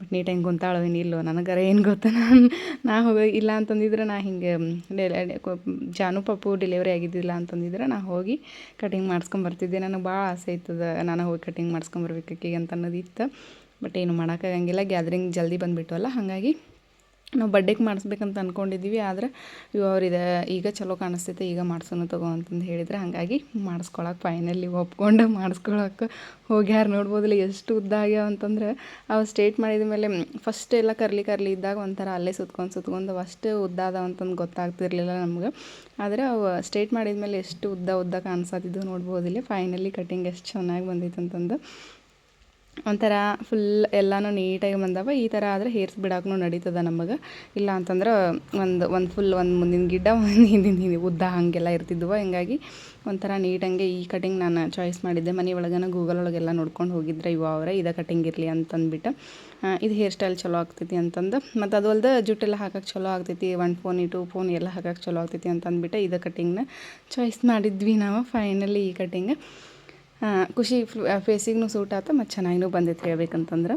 ಬಟ್ ನೀಟಾಗಿ ಕುಂತಾಳೋ ಇಲ್ಲೋ? ನನಗರ ಏನು ಗೊತ್ತ? ನಾನು, ನಾ ಹೋಗಿ, ಇಲ್ಲ ಅಂತಂದಿದ್ರೆ ನಾ ಹಿಂಗೆ ಜಾನು ಪಪ್ಪು ಡೆಲಿವರಿ ಆಗಿದ್ದಿಲ್ಲ ಅಂತಂದಿದ್ರೆ ನಾ ಹೋಗಿ ಕಟಿಂಗ್ ಮಾಡಿಸ್ಕೊಂಬರ್ತಿದ್ದೆ ನನಗೆ ಭಾಳ ಆಸೆ ಇತ್ತದ ನಾನು ಹೋಗಿ ಕಟಿಂಗ್ ಮಾಡಿಸ್ಕೊಂಬರ್ಬೇಕು ಅಂತ ಅನ್ನೋದಿತ್ತು ಬಟ್ ಏನು ಮಾಡೋಕ್ಕಾಗಂಗಿಲ್ಲ ಗ್ಯಾದ್ರಿಂಗ್ ಜಲ್ದಿ ಬಂದುಬಿಟ್ಟು ಹಾಗಾಗಿ ನಾವು ಬಡ್ಡೆಗೆ ಮಾಡಿಸ್ಬೇಕಂತ ಅಂದ್ಕೊಂಡಿದ್ವಿ ಆದರೆ ಇವು ಅವ್ರಿದೆ ಈಗ ಚಲೋ ಕಾಣಿಸ್ತೈತೆ, ಈಗ ಮಾಡ್ಸೋಣ ತಗೋ ಅಂತಂದು ಹೇಳಿದ್ರೆ ಹಾಗಾಗಿ ಮಾಡಿಸ್ಕೊಳಕ್ಕೆ ಫೈನಲಿ ಒಪ್ಕೊಂಡು ಮಾಡಿಸ್ಕೊಳಕ್ಕೆ ಹೋಗ್ಯಾರ ನೋಡ್ಬೋದಿಲ್ಲ ಎಷ್ಟು ಉದ್ದ ಆಗ್ಯಾವ ಅಂತಂದ್ರೆ ಅವು ಸ್ಟೇಟ್ ಮಾಡಿದ ಮೇಲೆ ಫಸ್ಟ್ ಎಲ್ಲ ಕರ್ಲಿ ಕರ್ಲಿ ಇದ್ದಾಗ ಒಂಥರ ಅಲ್ಲೇ ಸುತ್ಕೊಂಡು ಸುತ್ಕೊಂಡು ಅಷ್ಟು ಉದ್ದ ಅದಾವ ಅಂತಂದು ಗೊತ್ತಾಗ್ತಿರ್ಲಿಲ್ಲ ನಮ್ಗೆ. ಆದರೆ ಅವು ಸ್ಟೇಟ್ ಮಾಡಿದ ಮೇಲೆ ಎಷ್ಟು ಉದ್ದ ಉದ್ದ ಕಾಣಿಸತ್ತಿದ್ದು ನೋಡ್ಬೋದಿಲ್ಲ ಫೈನಲಿ ಕಟಿಂಗ್ ಎಷ್ಟು ಚೆನ್ನಾಗಿ ಬಂದಿತ್ತು ಅಂತಂದು ಒಂಥರ ಫುಲ್ ಎಲ್ಲನೂ ನೀಟಾಗಿ ಬಂದವ. ಈ ಥರ ಆದರೆ ಹೇರ್ಸ್ ಬಿಡಾಕೂ ನಡೀತದ ನಮಗೆ. ಇಲ್ಲ ಅಂತಂದ್ರೆ ಒಂದು ಒಂದು ಫುಲ್ ಒಂದು ಮುಂದಿನ ಗಿಡ್ಡ, ಒಂದು ಹಿಂದಿನ ಹಿಂದೆ ಉದ್ದ ಹಾಗೆಲ್ಲ ಇರ್ತಿದ್ವು. ಹಿಂಗಾಗಿ ಒಂಥರ ನೀಟಂಗೆ ಈ ಕಟಿಂಗ್ ನಾನು ಚಾಯ್ಸ್ ಮಾಡಿದ್ದೆ. ಮನೆ ಒಳಗನ ಗೂಗಲ್ ಒಳಗೆಲ್ಲ ನೋಡ್ಕೊಂಡು ಹೋಗಿದ್ರೆ ಇವ ಅವರ, ಇದೇ ಕಟಿಂಗ್ ಇರಲಿ ಅಂತಂದ್ಬಿಟ್ಟು. ಇದು ಹೇರ್ ಸ್ಟೈಲ್ ಚಲೋ ಆಗ್ತೈತಿ ಅಂತಂದು. ಮತ್ತು ಅದು ಅಲ್ಲದೆ ಜುಟ್ಟೆಲ್ಲ ಹಾಕಕ್ಕೆ ಚಲೋ ಆಗ್ತೈತಿ. ಒನ್ ಫೋನ್ ಟು ಫೋನ್ ಎಲ್ಲ ಹಾಕಕ್ಕೆ ಚಲೋ ಆಗ್ತೈತಿ ಅಂತಂದ್ಬಿಟ್ಟು ಇದೇ ಕಟಿಂಗ್ನ ಚಾಯ್ಸ್ ಮಾಡಿದ್ವಿ ನಾವು ಫೈನಲಿ ಈ ಕಟಿಂಗ್ ಖುಷಿ ಫೇಸಿಗೂ ಸೂಟ್ ಆತ, ಮತ್ತು ಚೆನ್ನಾಗಿನೂ ಬಂದಿತ್ತು ಹೇಳ್ಬೇಕಂತಂದ್ರೆ.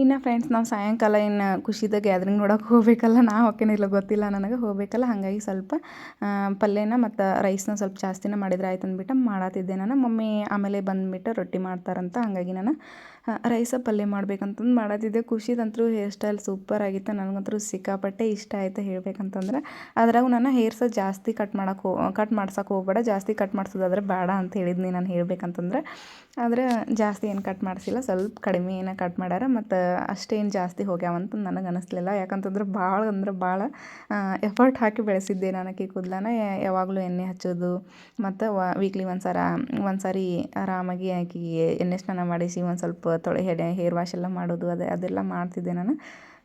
ಇನ್ನು ಫ್ರೆಂಡ್ಸ್ ನಾವು ಸಾಯಂಕಾಲ ಇನ್ನು ಖುಷಿದ ಗ್ಯಾದ್ರಿಂಗ್ ನೋಡೋಕೆ ಹೋಗ್ಬೇಕಲ್ಲ ನಾ ಹೊಕ್ಕೇನಿಲ್ಲ ಗೊತ್ತಿಲ್ಲ ನನಗೆ, ಹೋಗ್ಬೇಕಲ್ಲ, ಹಾಗಾಗಿ ಸ್ವಲ್ಪ ಪಲ್ಯನ ಮತ್ತು ರೈಸ್ನ ಸ್ವಲ್ಪ ಜಾಸ್ತಿನೇ ಮಾಡಿದ್ರೆ ಆಯ್ತು ಅಂದ್ಬಿಟ್ಟು ಮಾಡತ್ತಿದ್ದೆ ನಾನು. ಮಮ್ಮಿ ಆಮೇಲೆ ಬಂದುಬಿಟ್ಟು ರೊಟ್ಟಿ ಮಾಡ್ತಾರಂತ, ಹಾಗಾಗಿ ನಾನು ರೈಸ ಪಲ್ಯ ಮಾಡ್ಬೇಕಂತಂದು ಮಾಡತ್ತಿದ್ದೆ ಖುಷಿದಂತೂ ಹೇರ್ ಸ್ಟೈಲ್ ಸೂಪರ್ ಆಗಿತ್ತು. ನನಗಂತೂ ಸಿಕ್ಕಾಪಟ್ಟೆ ಇಷ್ಟ ಆಯ್ತು ಹೇಳ್ಬೇಕಂತಂದ್ರೆ. ನನ್ನ ನಾನು ಸಹ ಜಾಸ್ತಿ ಕಟ್ ಮಾಡಕ್ಕೆ ಹೋ ಕಟ್ ಮಾಡ್ಸಕ್ಕೆ ಹೋಗ್ಬೇಡ. ಜಾಸ್ತಿ ಕಟ್ ಮಾಡಿಸೋದಾದ್ರೆ ಬೇಡ ಅಂತ ಹೇಳಿದ್ನಿ ನಾನು ಹೇಳ್ಬೇಕಂತಂದ್ರೆ. ಆದರೆ ಜಾಸ್ತಿ ಏನು ಕಟ್ ಮಾಡಿಸಿಲ್ಲ. ಸ್ವಲ್ಪ ಕಡಿಮೆ ಏನೋ ಕಟ್ ಮಾಡ್ಯಾರ. ಮತ್ತು ಅಷ್ಟೇನು ಜಾಸ್ತಿ ಹೋಗ್ಯಾವಂತ ನನಗೆ ಅನಿಸ್ಲಿಲ್ಲ. ಯಾಕಂತಂದ್ರೆ ಭಾಳ ಅಂದ್ರೆ ಭಾಳ ಎಫರ್ಟ್ ಹಾಕಿ ಬೆಳೆಸಿದ್ದೆ ನಾನು ಆಕಿ ಕೂದಲನ. ಯಾವಾಗಲೂ ಎಣ್ಣೆ ಹಚ್ಚೋದು. ಮತ್ತು ವೀಕ್ಲಿ ಒಂದು ಸಾರ ಒಂದು ಸಾರಿ ಆರಾಮಾಗಿ ಆಕಿಗೆ ಎಣ್ಣೆ ಸ್ನಾನ ಮಾಡಿಸಿ ಒಂದು ಸ್ವಲ್ಪ ತೊಳೆ ಹೇರ್ ವಾಶ್ ಎಲ್ಲ ಮಾಡೋದು ಅದೇ ಅದೆಲ್ಲ ಮಾಡ್ತಿದ್ದೆ ನಾನು.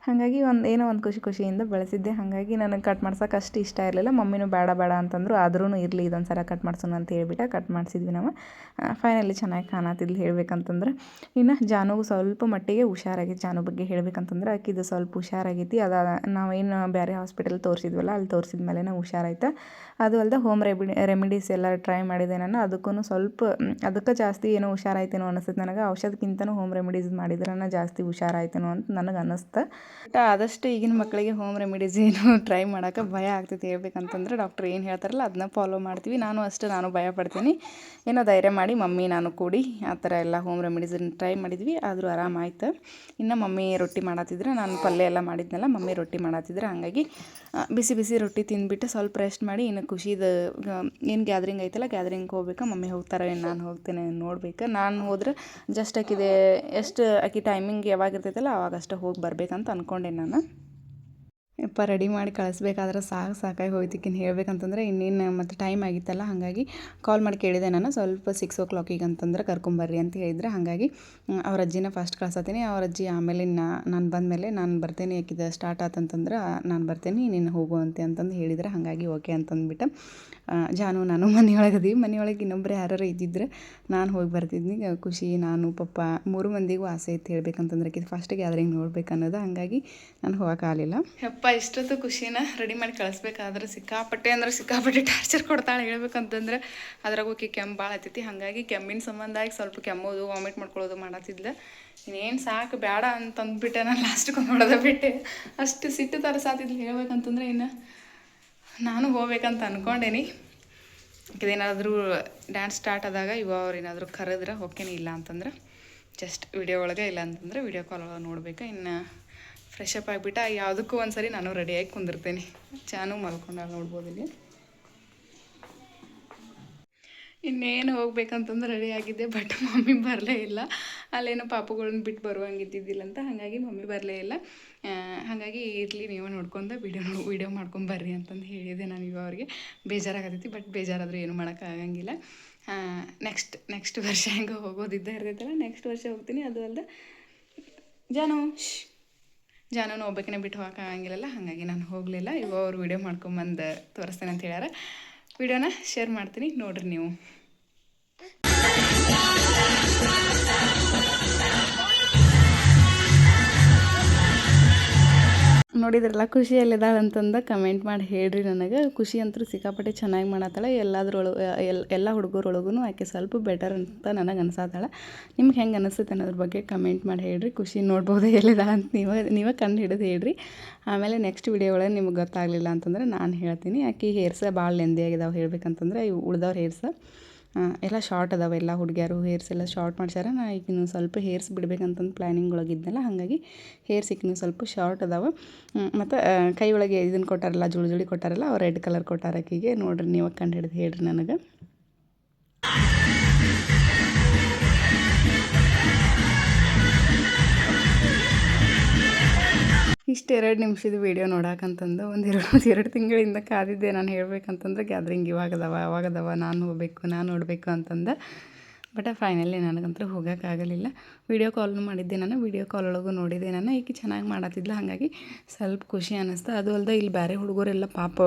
ಹಾಗಾಗಿ ಒಂದು ಏನೋ ಒಂದು ಖುಷಿ ಖುಷಿಯಿಂದ ಬೆಳೆಸಿದ್ದೆ. ಹಾಗಾಗಿ ನನಗೆ ಕಟ್ ಮಾಡ್ಸೋಕೆ ಅಷ್ಟು ಇಷ್ಟ ಇರಲಿಲ್ಲ. ಮಮ್ಮಿನೂ ಬೇಡ ಬೇಡ ಅಂತಂದ್ರು. ಆದ್ರೂ ಇರಲಿ ಇದೊಂದು ಸಲ ಕಟ್ ಮಾಡ್ಸೋಣ ಅಂತ ಹೇಳ್ಬಿಟ್ಟು ಕಟ್ ಮಾಡಿಸಿದ್ವಿ ನಾವು. ಫೈನಲಿ ಚೆನ್ನಾಗಿ ಕಾಣತಿದ್ಲು ಹೇಳ್ಬೇಕಂತಂದ್ರೆ. ಇನ್ನು ಜಾನುಗೂ ಸ್ವಲ್ಪ ಮಟ್ಟಿಗೆ ಹುಷಾರಾಗಿತ್ತು. ಜಾನು ಬಗ್ಗೆ ಹೇಳ್ಬೇಕಂತಂದ್ರೆ ಆಕಿದು ಸ್ವಲ್ಪ ಹುಷಾರಾಗೈತಿ. ಅದ, ನಾವೇನು ಬೇರೆ ಹಾಸ್ಪಿಟಲ್ ತೋರಿಸಿದ್ವಲ್ಲ, ಅಲ್ಲಿ ತೋರಿಸಿದ ಮೇಲೆ ಹುಷಾರಾಯ್ತು. ಅದು ಅಲ್ಲದೆ ಹೋಮ್ ರೆಮಿಡಿ ರೆಮಿಡೀಸ್ ಎಲ್ಲ ಟ್ರೈ ಮಾಡಿದೆ ನಾನು. ಅದಕ್ಕೂ ಸ್ವಲ್ಪ, ಅದಕ್ಕೆ ಜಾಸ್ತಿ ಏನೋ ಹುಷಾರಾಯ್ತೇನೋ ಅನಿಸುತ್ತೆ ನನಗೆ. ಔಷಧಕ್ಕಿಂತನೂ ಹೋಮ್ ರೆಮಿಡೀಸ್ ಮಾಡಿದ್ರೆ ಜಾಸ್ತಿ ಹುಷಾರಾಯ್ತೇನೋ ಅಂತ ನನಗೆ ಅನ್ನಿಸ್ತು ಬಟ್ ಆದಷ್ಟು ಈಗಿನ ಮಕ್ಕಳಿಗೆ ಹೋಮ್ ರೆಮಿಡೀಸ್ ಏನು ಟ್ರೈ ಮಾಡೋಕೆ ಭಯ ಆಗ್ತೈತಿ. ಹೇಳ್ಬೇಕಂತಂದ್ರೆ ಡಾಕ್ಟ್ರ್ ಏನು ಹೇಳ್ತಾರಲ್ಲ, ಅದನ್ನ ಫಾಲೋ ಮಾಡ್ತೀವಿ. ನಾನು ಅಷ್ಟು, ನಾನು ಭಯ ಪಡ್ತೀನಿ. ಏನೋ ಧೈರ್ಯ ಮಾಡಿ, ಮಮ್ಮಿ ನಾನು ಕೂಡಿ ಆ ಥರ ಎಲ್ಲ ಹೋಮ್ ರೆಮಿಡೀಸನ್ನು ಟ್ರೈ ಮಾಡಿದ್ವಿ. ಆದರೂ ಆರಾಮಾಯ್ತು ಇನ್ನು ಮಮ್ಮಿ ರೊಟ್ಟಿ ಮಾಡತ್ತಿದ್ರೆ, ನಾನು ಪಲ್ಯ ಎಲ್ಲ ಮಾಡಿದ್ನಲ್ಲ, ಮಮ್ಮಿ ರೊಟ್ಟಿ ಮಾಡತ್ತಿದ್ರೆ ಹಾಗಾಗಿ ಬಿಸಿ ಬಿಸಿ ರೊಟ್ಟಿ ತಿಂದ್ಬಿಟ್ಟು ಸ್ವಲ್ಪ ರೆಸ್ಟ್ ಮಾಡಿ, ಇನ್ನು ಖುಷಿದು ಏನು ಗ್ಯಾದ್ರಿಂಗ್ ಐತಲ್ಲ ಗ್ಯಾದ್ರಿಂಗ್ ಹೋಗ್ಬೇಕು, ಮಮ್ಮಿ ಹೋಗ್ತಾರೆ ನಾನು ಹೋಗ್ತೇನೆ ನೋಡ್ಬೇಕು. ನಾನು ಹೋದ್ರೆ ಜಸ್ಟ್ ಆಕಿದೆ, ಎಷ್ಟು ಆಕಿ ಟೈಮಿಂಗ್ ಯಾವಾಗ ಇರ್ತೈತಲ್ಲ ಅವಾಗ ಅಷ್ಟೇ ಹೋಗಿ ಬರ್ಬೇಕಂತ ಅಂದ್ಕೊಂಡೆ ನಾನು. ಯಪ್ಪ ರೆಡಿ ಮಾಡಿ ಕಳಿಸ್ಬೇಕಾದ್ರೆ ಸಾಕು ಸಾಕಾಗಿ ಹೋಯ್ತಿಕ್ಕಿನ ಹೇಳ್ಬೇಕಂತಂದ್ರೆ ಇನ್ನೇನು ಮತ್ತು ಟೈಮ್ ಆಗಿತ್ತಲ್ಲ, ಹಾಗಾಗಿ ಕಾಲ್ ಮಾಡಿ ಕೇಳಿದೆ ನಾನು. ಸ್ವಲ್ಪ ಸಿಕ್ಸ್ ಓ ಕ್ಲಾಕಿಗೆ ಅಂತಂದ್ರೆ ಕರ್ಕೊಂಬರ್ರಿ ಅಂತ ಹೇಳಿದ್ರೆ, ಹಾಗಾಗಿ ಅವ್ರ ಅಜ್ಜಿನ ಫಸ್ಟ್ ಕಳ್ಸತ್ತೀನಿ. ಅವ್ರ ಅಜ್ಜಿ ಆಮೇಲೆ ನಾನು ಬಂದಮೇಲೆ ನಾನು ಬರ್ತೇನೆ ಯಾಕಿದ ಸ್ಟಾರ್ಟ್ ಆತಂತಂದ್ರೆ ನಾನು ಬರ್ತೇನೆ, ನೀನು ಹೋಗುವಂತೆ ಅಂತಂದು ಹೇಳಿದ್ರೆ, ಹಾಗಾಗಿ ಓಕೆ ಅಂತಂದ್ಬಿಟ್ಟು ಜಾನು, ನಾನು ಮನೆಯೊಳಗೆ ಅದೀವಿ. ಮನೆಯೊಳಗೆ ಇನ್ನೊಬ್ರು ಯಾರು ಇದ್ದಿದ್ರೆ ನಾನು ಹೋಗಿ ಬರ್ತಿದ್ನಿ. ಖುಷಿ, ನಾನು, ಪಪ್ಪ ಮೂರು ಮಂದಿಗೂ ಆಸೆ ಇತ್ತು ಹೇಳ್ಬೇಕಂತಂದ್ರೆ ಫಸ್ಟ್ ಗ್ಯಾದರಿಂಗ್ ನೋಡ್ಬೇಕು ಅನ್ನೋದು ಹಾಗಾಗಿ ನಾನು ಹೋಗೋಕ್ಕಾಗಲಿಲ್ಲ ಯಪ್ಪ ಇಷ್ಟೊತ್ತು ಖುಷಿನ ರೆಡಿ ಮಾಡಿ ಕಳಿಸ್ಬೇಕಾದ್ರೆ ಸಿಕ್ಕಾಪಟ್ಟೆ ಅಂದ್ರೆ ಸಿಕ್ಕಾಪಟ್ಟೆ ಟಾರ್ಚರ್ ಕೊಡ್ತಾಳೆ ಹೇಳ್ಬೇಕಂತಂದ್ರೆ ಅದ್ರಾಗ ಓಕೆ ಕೆಮ್ಮು ಭಾಳ ಆತೈತಿ. ಹಾಗಾಗಿ ಕೆಮ್ಮಿನ ಸಂಬಂಧ ಆಗಿ ಸ್ವಲ್ಪ ಕೆಮ್ಮೋದು ವಾಮಿಟ್ ಮಾಡ್ಕೊಳ್ಳೋದು ಮಾಡತ್ತಿದ್ಲ ಇನ್ನೇನು ಸಾಕು ಬೇಡ ಅಂತಂದ್ಬಿಟ್ಟೆ ನಾನು ಲಾಸ್ಟಿಗೆ ನೋಡೋದ ಬಿಟ್ಟೆ. ಅಷ್ಟು ಸಿಟ್ಟು ತರಸಾತಿದ್ಲು ಹೇಳ್ಬೇಕಂತಂದ್ರೆ ಇನ್ನು ನಾನು ಹೋಗ್ಬೇಕಂತ ಅಂದ್ಕೊಂಡೇನಿ ಇದೇನಾದರೂ ಡ್ಯಾನ್ಸ್ ಸ್ಟಾರ್ಟ್ ಆದಾಗ ಇವ ಅವ್ರು ಏನಾದರೂ ಕರೆದ್ರೆ ಹೋಗ್ತೇನೆ ಇಲ್ಲ ಅಂತಂದ್ರೆ ಜಸ್ಟ್ ವಿಡಿಯೋ ಒಳಗೆ ಇಲ್ಲ ಅಂತಂದ್ರೆ ವಿಡಿಯೋ ಕಾಲ್ ಒಳಗೆ ನೋಡ್ಬೇಕು. ಇನ್ನು ಫ್ರೆಶ್ ಅಪ್ ಆಗಿಬಿಟ್ಟು, ಯಾವುದಕ್ಕೂ ಒಂದ್ಸರಿ ನಾನು ರೆಡಿಯಾಗಿ ಕುಂದಿರ್ತೇನೆ. ಚಾನು ಮಲ್ಕೊಂಡಾಗ ನೋಡ್ಬೋದು ಇಲ್ಲಿ. ಇನ್ನೇನು ಹೋಗ್ಬೇಕಂತಂದ್ರೆ ರೆಡಿ ಆಗಿದ್ದೆ ಬಟ್ ಮಮ್ಮಿ ಬರಲೇ ಇಲ್ಲ. ಅಲ್ಲೇನೋ ಪಾಪುಗಳನ್ನ ಬಿಟ್ಟು ಬರುವಂಗಿದ್ದಿದ್ದಿಲ್ಲ ಅಂತ, ಹಾಗಾಗಿ ಮಮ್ಮಿ ಬರಲೇ ಇಲ್ಲ. ಹಾಗಾಗಿ ಇರಲಿ, ನೀವು ನೋಡ್ಕೊಂಡು ವೀಡಿಯೋ ವಿಡಿಯೋ ಮಾಡ್ಕೊಂಡು ಬರ್ರಿ ಅಂತಂದು ಹೇಳಿದೆ ನಾನು ಇವಾಗ ಅವ್ರಿಗೆ. ಬೇಜಾರಾಗತೈತಿ ಬಟ್ ಬೇಜಾರಾದರೂ ಏನು ಮಾಡೋಕ್ಕಾಗಂಗಿಲ್ಲ. ನೆಕ್ಸ್ಟ್ ನೆಕ್ಸ್ಟ್ ವರ್ಷ ಹೆಂಗೆ ಹೋಗೋದಿದ್ದೇ ಇರ್ತೈತಲ್ಲ ನೆಕ್ಸ್ಟ್ ವರ್ಷ ಹೋಗ್ತೀನಿ, ಅದು ಅಲ್ಲದೆ ಜಾನು. ಜಾನು ಒಬ್ಬಾಕಿನ ಬಿಟ್ಟು ಹೋಗೋಕ್ಕಾಗಂಗಿಲ್ಲಲ್ಲ, ಹಾಗಾಗಿ ನಾನು ಹೋಗಲಿಲ್ಲ. ಇವ ಅವ್ರು ವಿಡಿಯೋ ಮಾಡ್ಕೊಂಬಂದು ತೋರಿಸ್ತೇನೆ ಅಂತ ಹೇಳ್ಯಾರ. ವಿಡಿಯೋನ ಶೇರ್ ಮಾಡ್ತೀನಿ, ನೋಡ್ರಿ ನೀವು. ನೋಡಿದ್ರಲ್ಲ, ಖುಷಿ ಎಲ್ಲಿದಾಳೆ ಅಂತಂದು ಕಮೆಂಟ್ ಮಾಡಿ ಹೇಳ್ರಿ ನನಗೆ. ಖುಷಿ ಅಂತೂ ಸಿಕ್ಕಾಪಟ್ಟೆ ಚೆನ್ನಾಗಿ ಮಾಡತ್ತಾಳೆ ಎಲ್ಲದ್ರೊಳಗೆ ಎಲ್ಲ ಹುಡುಗರೊಳಗೂ ಆಕೆ ಸ್ವಲ್ಪ ಬೆಟರ್ ಅಂತ ನನಗೆ ಅನ್ಸತ್ತಾಳೆ ನಿಮ್ಗೆ ಹೆಂಗೆ ಅನಿಸುತ್ತೆ ಅನ್ನೋದ್ರ ಬಗ್ಗೆ ಕಮೆಂಟ್ ಮಾಡಿ ಹೇಳ್ರಿ. ಖುಷಿ ನೋಡ್ಬೋದು ಎಲ್ಲಿದ್ದಾಳೆ ಅಂತ ನೀವೇ ನೀವೇ ಕಂಡು ಹಿಡಿದು ಹೇಳ್ರಿ. ಆಮೇಲೆ ನೆಕ್ಸ್ಟ್ ವಿಡಿಯೋ ಒಳಗೆ ನಿಮ್ಗೆ ಗೊತ್ತಾಗಲಿಲ್ಲ ಅಂತಂದ್ರೆ ನಾನು ಹೇಳ್ತೀನಿ. ಆಕೆ ಹೇರ್ಸ ಭಾಳ ಲೆಂದಿ ಆಗಿದಾವೆ ಹೇಳ್ಬೇಕಂತಂದ್ರೆ, ಇವು ಉಳ್ದವ್ರ ಹೇರ್ಸ ಎಲ್ಲ ಶಾರ್ಟ್ ಅದಾವೆ. ಎಲ್ಲ ಹುಡುಗಿಯರು ಹೇರ್ಸ್ ಎಲ್ಲ ಶಾರ್ಟ್ ಮಾಡ್ಸ್ಯಾರ. ನಾ ಈಗ ಸ್ವಲ್ಪ ಹೇರ್ಸ್ ಬಿಡ್ಬೇಕಂತಂದು ಪ್ಲ್ಯಾನಿಂಗ್ ಒಳಗಿದ್ನಲ್ಲ ಹಾಗಾಗಿ ಹೇರ್ಸ್ ಈಗ ಸ್ವಲ್ಪ ಶಾರ್ಟ್ ಅದಾವೆ. ಮತ್ತು ಕೈ ಒಳಗೆ ಇದನ್ನು ಕೊಟ್ಟಾರಲ್ಲ, ಜುಳು ಜುಳಿ ಕೊಟ್ಟಾರಲ್ಲ ಅವ್ರು ರೆಡ್ ಕಲರ್ ಕೊಟ್ಟಾರ ಆಕಿಗೆ. ನೋಡ್ರಿ ನೀವು ಕಂಡು ಹಿಡಿದು ಹೇಳ್ರಿ ನನಗೆ. ಇಷ್ಟು ಎರಡು ನಿಮಿಷದ ವೀಡಿಯೋ ನೋಡಕ್ಕಂತಂದು ಒಂದು ಎರಡು ಎರಡು ತಿಂಗಳಿಂದ ಕಾದಿದ್ದೆ. ನಾನು ಹೇಳ್ಬೇಕಂತಂದ್ರೆ ಗ್ಯಾದ್ರಿಂಗ್ ಇವಾಗದವ, ಅವಾಗದವ, ನಾನು ಹೋಗ್ಬೇಕು, ನಾನು ನೋಡಬೇಕು ಅಂತಂದು ಬಟ್ ಫೈನಲಿ ನನಗಂತೂ ಹೋಗೋಕ್ಕಾಗಲಿಲ್ಲ. ವೀಡಿಯೋ ಕಾಲ್ನು ಮಾಡಿದ್ದೆ ನಾನು. ವೀಡಿಯೋ ಕಾಲ್ ಒಳಗೂ ನೋಡಿದೆ ನಾನು. ಈಕೆ ಚೆನ್ನಾಗಿ ಮಾಡತ್ತಿದ್ಲು ಹಾಗಾಗಿ ಸ್ವಲ್ಪ ಖುಷಿ ಅನ್ನಿಸ್ತು ಅದು ಅಲ್ಲದೆ ಇಲ್ಲಿ ಬೇರೆ ಹುಡುಗರೆಲ್ಲ ಪಾಪ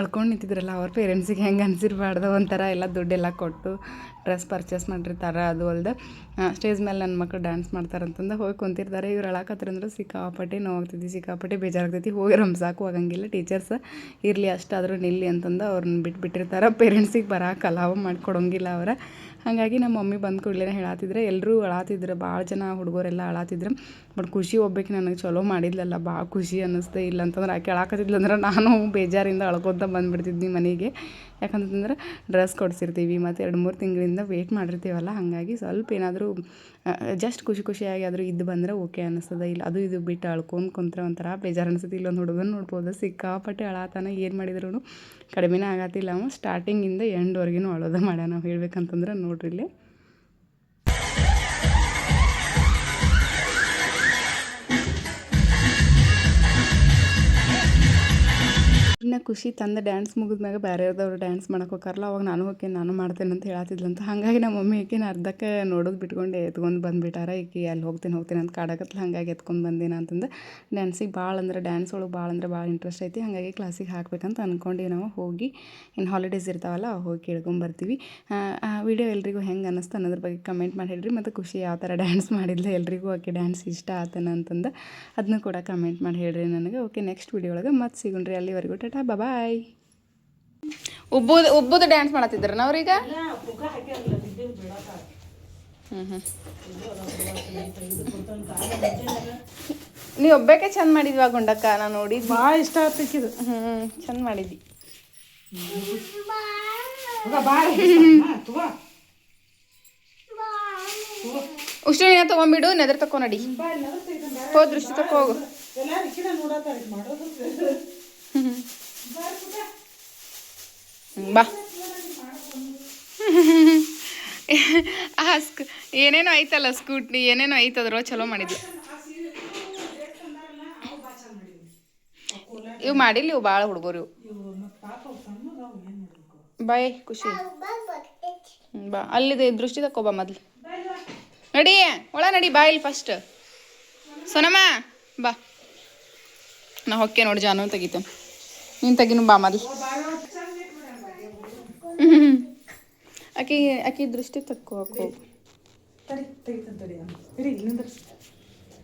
ಅಳ್ಕೊಂಡು ನಿಂತಿದ್ರಲ್ಲ, ಅವ್ರ ಪೇರೆಂಟ್ಸಿಗೆ ಹೆಂಗೆ ಅನಿಸಿರ್ಬಾರ್ದು? ಒಂಥರ ಎಲ್ಲ ದುಡ್ಡೆಲ್ಲ ಕೊಟ್ಟು ಡ್ರೆಸ್ ಪರ್ಚೇಸ್ ಮಾಡಿರ್ತಾರೆ. ಅದು ಅಲ್ಲದೆ ಸ್ಟೇಜ್ ಮೇಲೆ ನನ್ನ ಮಕ್ಕಳು ಡ್ಯಾನ್ಸ್ ಮಾಡ್ತಾರಂತಂದು ಹೋಗಿ ಕುಂತಿರ್ತಾರೆ. ಇವ್ರು ಅಂದ್ರೆ ಸಿಕ್ಕಾಪಟ್ಟೆ ನೋವಾಗ್ತೈತಿ ಸಿಕ್ಕಾಪಟ್ಟೆ ಬೇಜಾರಾಗ್ತೈತಿ ಹೋಗಿ ರಂಸಾಕು ಆಗಂಗಿಲ್ಲ ಟೀಚರ್ಸ್ ಇರಲಿ, ಅಷ್ಟಾದರೂ ನಿಲ್ಲಿ ಅಂತಂದು ಅವ್ರನ್ನ ಬಿಟ್ಬಿಟ್ಟಿರ್ತಾರೆ. ಪೇರೆಂಟ್ಸಿಗೆ ಬರೋಕೆ ಅಲಾವ್ ಮಾಡಿಕೊಡೋಂಗಿಲ್ಲ ಅವ್ರ. ಹಾಗಾಗಿ ನಮ್ಮ ಮಮ್ಮಿ ಬಂದ ಕೂಡಲೇ ಹೇಳಾತಿದ್ರೆ. ಎಲ್ಲರೂ ಅಳಾತಿದ್ರು. ಭಾಳ ಜನ ಹುಡುಗರೆಲ್ಲ ಅಳಾತಿದ್ರು. ಬಟ್ ಖುಷಿ ಒಬ್ಬಕ್ಕೆ ನನಗೆ ಚಲೋ ಮಾಡಿದ್ಲಲ್ಲ ಭಾಳ ಖುಷಿ ಅನ್ನಿಸ್ತೇ. ಇಲ್ಲ ಅಂತಂದ್ರೆ ಆಕೆ ಅಳಾಕತ್ತಿದ್ಲು ಅಂದ್ರೆ ನಾನು ಬೇಜಾರಿಂದ ಅಳ್ಕೊತ ಬಂದುಬಿಡ್ತಿದ್ನಿ ಮನೆಗೆ. ಯಾಕಂತಂದ್ರೆ ಡ್ರೆಸ್ ಕೊಡಿಸಿರ್ತೀವಿ ಮತ್ತು ಎರಡು ಮೂರು ತಿಂಗಳಿಂದ ವೆಯ್ಟ್ ಮಾಡಿರ್ತೀವಲ್ಲ. ಹಾಗಾಗಿ ಸ್ವಲ್ಪ ಏನಾದರೂ ಜಸ್ಟ್ ಖುಷಿ ಖುಷಿಯಾಗಿ ಆದರೂ ಇದ್ದು ಬಂದರೆ ಓಕೆ ಅನ್ನಿಸ್ತದೆ ಇಲ್ಲ, ಅದು ಇದು ಬಿಟ್ಟು ಅಳ್ಕೊಂಡು ಕುಂತ್ರೆ ಒಂಥರ ಬೇಜಾರು ಅನಿಸುತ್ತೆ ಇಲ್ಲೊಂದು ಹುಡುಗನ ನೋಡ್ಬೋದು, ಸಿಕ್ಕಾಪಟ್ಟೆ ಅಳಾತಾನ ಏನು ಮಾಡಿದ್ರು ಕಡಿಮೆನೇ ಆಗತ್ತಿಲ್ಲ ಅವ. ಸ್ಟಾರ್ಟಿಂಗಿಂದ ಎಂಡ್ವರೆಗೂ ಅಳೋದು ಮಾಡ್ಯಾನ ಹೇಳ್ಬೇಕಂತಂದ್ರೆ ನೋಡ್ರಿ ಇಲ್ಲಿ ಇನ್ನು ಖುಷಿ ತಂದ ಡ್ಯಾನ್ಸ್ ಮುಗಿದ ಮ್ಯಾಗ ಬೇರೆ ಬೇರೆಯವ್ರದವ್ರು ಡ್ಯಾನ್ಸ್ ಮಾಡಕ್ಕೆ ಹೋಗಾರಲ್ಲ ಅವಾಗ ನಾನು ಹೋಗಿ ನಾನು ಮಾಡ್ತೇನೆ ಅಂತ ಹೇಳತ್ತಿದ್ಲಂತ ಹಾಗಾಗಿ ನಮ್ಮ ಮಮ್ಮಿ ಈಕಿನ ಅರ್ಧಕ್ಕೆ ನೋಡೋದು ಬಿಟ್ಕೊಂಡು, ಎತ್ಕೊಂಡು ಬಂದುಬಿಟ್ಟಾರ. ಈಕೆ ಅಲ್ಲಿ ಹೋಗ್ತೀನಿ ಹೋಗ್ತೀನಿ ಅಂತ ಕಾಡಕತ್ಲ, ಹಾಗಾಗಿ ಎತ್ಕೊಂಡು ಬಂದೇನ ಅಂತಂದು. ಡ್ಯಾನ್ಸಿಗೆ ಭಾಳ ಅಂದ್ರೆ ಡ್ಯಾನ್ಸ್ ಒಳಗೆ ಭಾಳ ಅಂದ್ರೆ ಭಾಳ ಇಂಟ್ರೆಸ್ಟ್ ಐತಿ. ಹಾಗಾಗಿ ಕ್ಲಾಸಿಗೆ ಹಾಕ್ಬೇಕಂತ ಅಂದ್ಕೊಂಡು ನಾವು. ಹೋಗಿ ಇನ್ನು ಹಾಲಿಡೇಸ್ ಇರ್ತಾವಲ್ಲ, ಹೋಗಿ ಕೇಳ್ಕೊಂಬರ್ತೀವಿ ಆ ವಿಡಿಯೋ ಎಲ್ರಿಗೂ ಹೆಂಗೆ ಅನ್ನಿಸ್ತು ಅನ್ನೋದ್ರ ಬಗ್ಗೆ ಕಮೆಂಟ್ ಮಾಡಿ ಹೇಳ್ರಿ. ಮತ್ತು ಖುಷಿ ಯಾವ ಥರ ಡ್ಯಾನ್ಸ್ ಮಾಡಿದ್ಲು, ಎಲ್ರಿಗೂ ಆಕೆ ಡ್ಯಾನ್ಸ್ ಇಷ್ಟ ಆತನ ಅಂತಂದು ಅದನ್ನು ಕೂಡ ಕಮೆಂಟ್ ಮಾಡಿ ಹೇಳ್ರಿ ನನಗೆ. ಓಕೆ ನೆಕ್ಸ್ಟ್ ವಿಡಿಯೋ ಒಳಗೆ ಮತ್ತೆ ಸಿಗೋಣ್ರಿ. ಅಲ್ಲಿವರೆಗೂ, ಟಾಟಾ. ಬಾಯ್ ಉಬ್ಬುದ ಉಬ್ಬುದ ಡ್ಯಾನ್ಸ್ ಮಾಡತ್ತಿದ್ರ ನಾವ್ರೀಗ ನೀ ಒಬ್ಬಕ್ಕೆ ಹಾಕ್ಯಾರಲ್ಲ ಬಿದ್ದಿದ್ದು ಬಿಡಕ ಹ್ಞೂ ಹ್ಞೂ ನೀವು ಒಬ್ಬಾಕೆ ಚಂದ ಮಾಡಿದ್ವಾ ಗುಂಡಕ್ಕ? ನಾನು ನೋಡಿ ಭಾಳ ಇಷ್ಟ ಆಗ್ತಿಕ್ಕಿದು ಹ್ಞೂ ಚಂದ ಮಾಡಿದ್ವಿ ಉಷ್ಟು ಏನ ತಗೊಂಬಿಡು ನೆದರ್ ತಕೊ ನಡಿ ಹೋ ದೃಷ್ಟಿ ತಕ್ಕ ಹೋಗು. ಬಾ. ಆ ಏನೇನೋ ಐತಲ್ಲ ಸ್ಕೂಟಿ ಏನೇನೋ ಐತದ್ರೋ ಚಲೋ ಮಾಡಿದ್ಲು ಇವು ಮಾಡಿಲ್ಲ, ಇವು ಭಾಳ ಹುಡುಗರು ಇವು. ಬಾಯ್, ಖುಷಿ. ಬಾ. ಅಲ್ಲಿದೆ ದೃಷ್ಟಿ ತಕೋಬಾ ಮೊದ್ಲು. ನಡಿ, ಒಳ ನಡಿ, ಬಾ ಇಲ್ಲಿ ಫಸ್ಟ್ ಸೋನಮ್ಮ, ಬಾ. ನಾ ಹೊಕ್ಕೆ ನೋಡಿ ಜಾನು ತೆಗಿತಾನೆ. ತಡಿ ಅವ್ನು. ಇರಿ ಇಲ್ಲಿ ನಿಂದ್ರಿಸಿ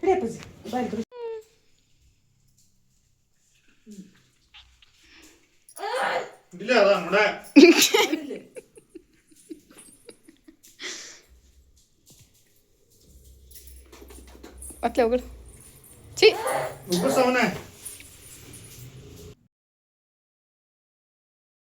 ಇಡಿ ಅಪ್ಪಾಜಿ ಬಾಯ್ ದೃಷ್ಟಿ ಇಲ್ಲ